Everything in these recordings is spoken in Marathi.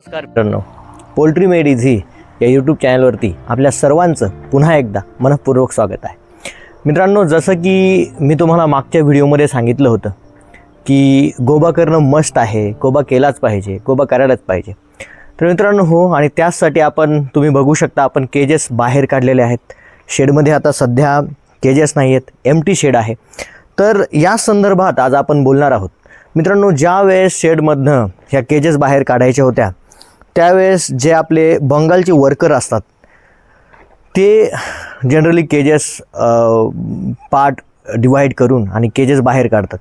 नमस्कार मित्रांनो. पोल्ट्री मेड इझी या यूट्यूब चॅनलवरती आपल्या सर्वांचं पुन्हा एकदा मनःपूर्वक स्वागत आहे. मित्रांनो जसं की मी तुम्हाला मागच्या व्हिडिओमध्ये सांगितलं होतं की गोबा करणं मस्ट आहे गोबा केलाच पाहिजे गोबा करायलाच पाहिजे. तर मित्रांनो हो आणि त्याचसाठी आपण तुम्ही बघू शकता आपण केजेस बाहेर काढलेले आहेत. शेडमध्ये आता सध्या केजेस नाही आहेत एम टी शेड आहे. तर या संदर्भात आज आपण बोलणार आहोत. मित्रांनो ज्या वेळेस शेडमधनं ह्या केजेस बाहेर काढायच्या होत्या त्यावेळेस जे आपले बंगालचे वर्कर असतात ते जनरली केजेस पार्ट डिवाईड करून आणि केजेस बाहेर काढतात.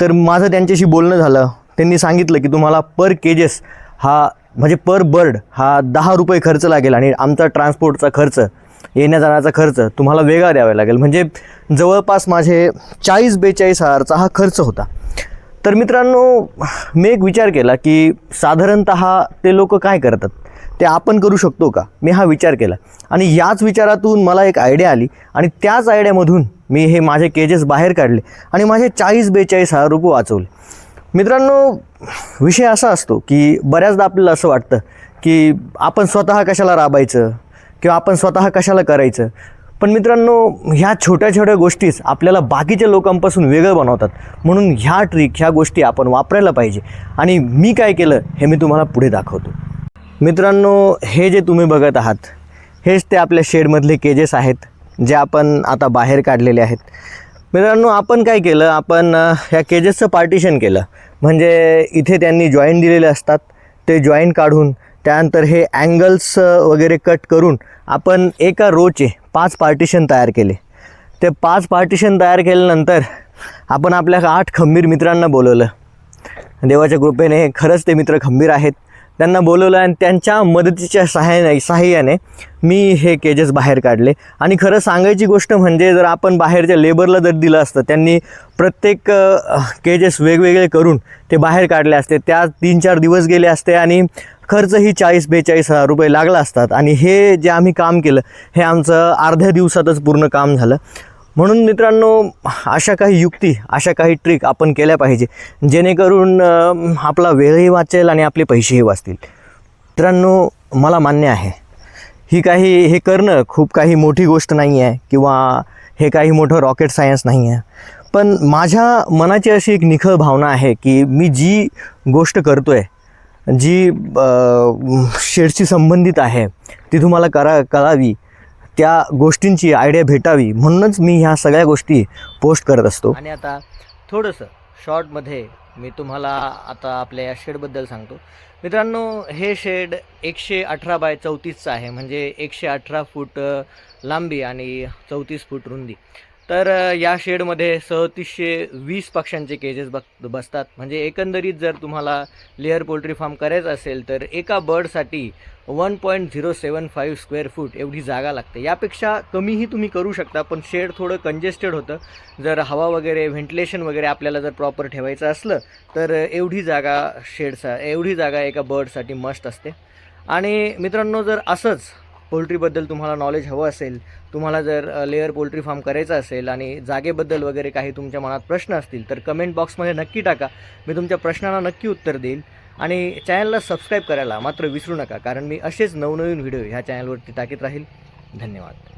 तर माझं त्यांच्याशी बोलणं झालं. त्यांनी सांगितलं की तुम्हाला पर केजेस हा म्हणजे पर बर्ड हा दहा रुपये खर्च लागेल आणि आमचा ट्रान्सपोर्टचा खर्च येण्या जाण्याचा खर्च तुम्हाला वेगळा द्यावा लागेल. म्हणजे जवळपास माझे चाळीस बेचाळीस हजारचा हा खर्च होता. तर मित्रांनो मी एक विचार केला की साधारणत ते लोक काय करतात? ते आपण करू शकतो का? मी हा विचार केला. आणि याच विचारातून मला एक आयडिया आली आणि त्याच आयडियामधून मी हे माझे केजेस बाहेर काढले आणि माझे चाळीस बेचाळीस हजार रुपये वाचवले. मित्रांनो विषय असा असतो की बऱ्याचदा आपल्याला असं वाटतं की आपण स्वतः कशाला राबायचं? किंवा आपण स्वतः कशाला करायचं? पण मित्रांनो ह्या छोट्या छोट्या गोष्टीच आपल्याला बाकीच्या लोकांपासून वेगळं बनवतात. म्हणून ह्या ट्रिक ह्या गोष्टी आपण वापरायला पाहिजे. आणि मी काय केलं हे मी तुम्हाला पुढे दाखवतो. मित्रांनो हे जे तुम्ही बघत आहात हेच ते आपल्या शेडमधले केजेस आहेत जे आपण आता बाहेर काढलेले आहेत. मित्रांनो आपण काय केलं आपण ह्या केजेसचं पार्टिशन केलं. म्हणजे इथे त्यांनी जॉईंट दिलेले असतात. ते जॉईंट काढून त्यानंतर हे अँगल्स वगैरे कट करून आपण एका रोचे पाच पार्टिशन तयार केले. ते पाच पार्टिशन तयार केल्यानंतर आपण आपल्या आठ खंबीर मित्रांना बोलवलं. देवाच्या कृपेने खरंच ते मित्र खंबीर आहेत. त्यांना बोलवलं आणि त्यांच्या मदतीच्या सहाय्याने सहाय्याने मी हे केजेस बाहेर काढले. आणि खरं सांगायची गोष्ट म्हणजे जर आपण बाहेरच्या लेबरला जर दिलं असतं त्यांनी प्रत्येक केजेस वेगवेगळे करून ते बाहेर काढले असते. त्या तीन चार दिवस गेले असते आणि खर्चही चाळीस बेचाळीस हजार रुपये लागला असतात. आणि हे जे आम्ही काम केलं हे आमचं अर्ध्या दिवसातच पूर्ण काम झालं. म्हणून मित्रांनो अशा काही युक्ती अशा काही ट्रिक आपण केल्या पाहिजे जेणेकरून आपला वेळही वाचेल आणि आपले पैसेही वाचतील. मित्रांनो मला मान्य आहे ही काही हे करणं खूप काही मोठी गोष्ट नाही आहे किंवा हे काही मोठं रॉकेट सायन्स नाही आहे पण माझ्या मनाची अशी एक निखळ भावना आहे की मी जी गोष्ट करतो आहे जी शेडशी संबंधित आहे ती तुम्हाला करा कळावी. त्या गोष्टींची आयडिया भेटावी म्हणूनच मी ह्या सगळ्या गोष्टी पोस्ट करत असतो. आणि आता थोडंसं शॉर्टमध्ये मी तुम्हाला आता आपल्या या शेडबद्दल सांगतो. मित्रांनो हे शेड एकशे अठरा बाय चौतीसचं आहे. म्हणजे एकशे अठरा फूट लांबी आणि चौतीस फूट रुंदी. तर या शेडमध्ये सदतीसशे वीस पक्ष्यांचे केजेस बघ बसतात. म्हणजे एकंदरीत जर तुम्हाला लेअर पोल्ट्री फार्म करायचं असेल तर एका बर्डसाठी one point zero seven five square foot एवढी जागा लागते. यापेक्षा कमीही तुम्ही करू शकता पण शेड थोडं कंजेस्टेड होतं. जर हवा वगैरे व्हेंटिलेशन वगैरे आपल्याला जर प्रॉपर ठेवायचं असलं तर एवढी जागा शेडसा एवढी जागा एका बर्डसाठी मस्ट असते. आणि मित्रांनो जर असंच पोल्ट्रीबद्दल तुम्हाला नॉलेज हवं असेल तुम्हाला जर लेअर पोल्ट्री फार्म करायचं असेल आणि जागेबद्दल वगैरे काही तुमच्या मनात प्रश्न असतील तर कमेंट बॉक्समध्ये नक्की टाका. मी तुमच्या प्रश्नांना नक्की उत्तर देईल आणि चॅनलला सबस्क्राईब करायला मात्र विसरू नका कारण मी असेच नवनवीन व्हिडिओ ह्या चॅनलवरती टाकीत राहील. धन्यवाद.